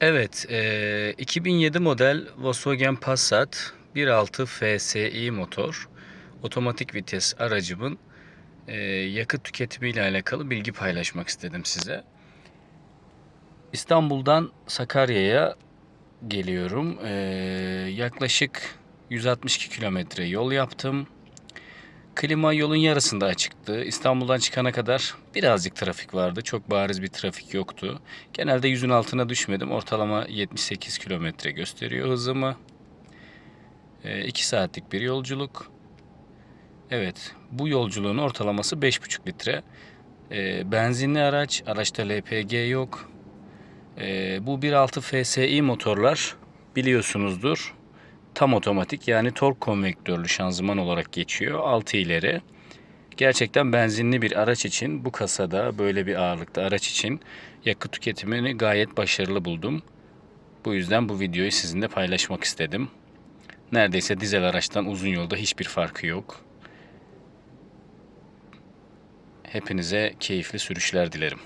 Evet, eee, 2007 model Volkswagen Passat 1.6 FSI motor otomatik vites aracımın eee, yakıt tüketimiyle alakalı bilgi paylaşmak istedim size. İstanbul'dan Sakarya'ya geliyorum. Eee, yaklaşık 162 kilometre yol yaptım. Klima yolun yarısında açıktı. İstanbul'dan çıkana kadar birazcık trafik vardı. Çok bariz bir trafik yoktu. Genelde yüzün altına düşmedim. Ortalama 78 kilometre gösteriyor hızımı. 2 saatlik bir yolculuk. Evet, bu yolculuğun ortalaması 5,5 litre. Ee, benzinli araç, araçta LPG yok. Ee, bu 1.6 FSI motorlar biliyorsunuzdur. Tam otomatik yani tork konvektörlü şanzıman olarak geçiyor. 6 ileri. Gerçekten benzinli bir araç için bu kasada böyle bir ağırlıkta araç için yakıt tüketimini gayet başarılı buldum. Bu yüzden bu videoyu sizinle paylaşmak istedim. Neredeyse dizel araçtan uzun yolda hiçbir farkı yok. Hepinize keyifli sürüşler dilerim.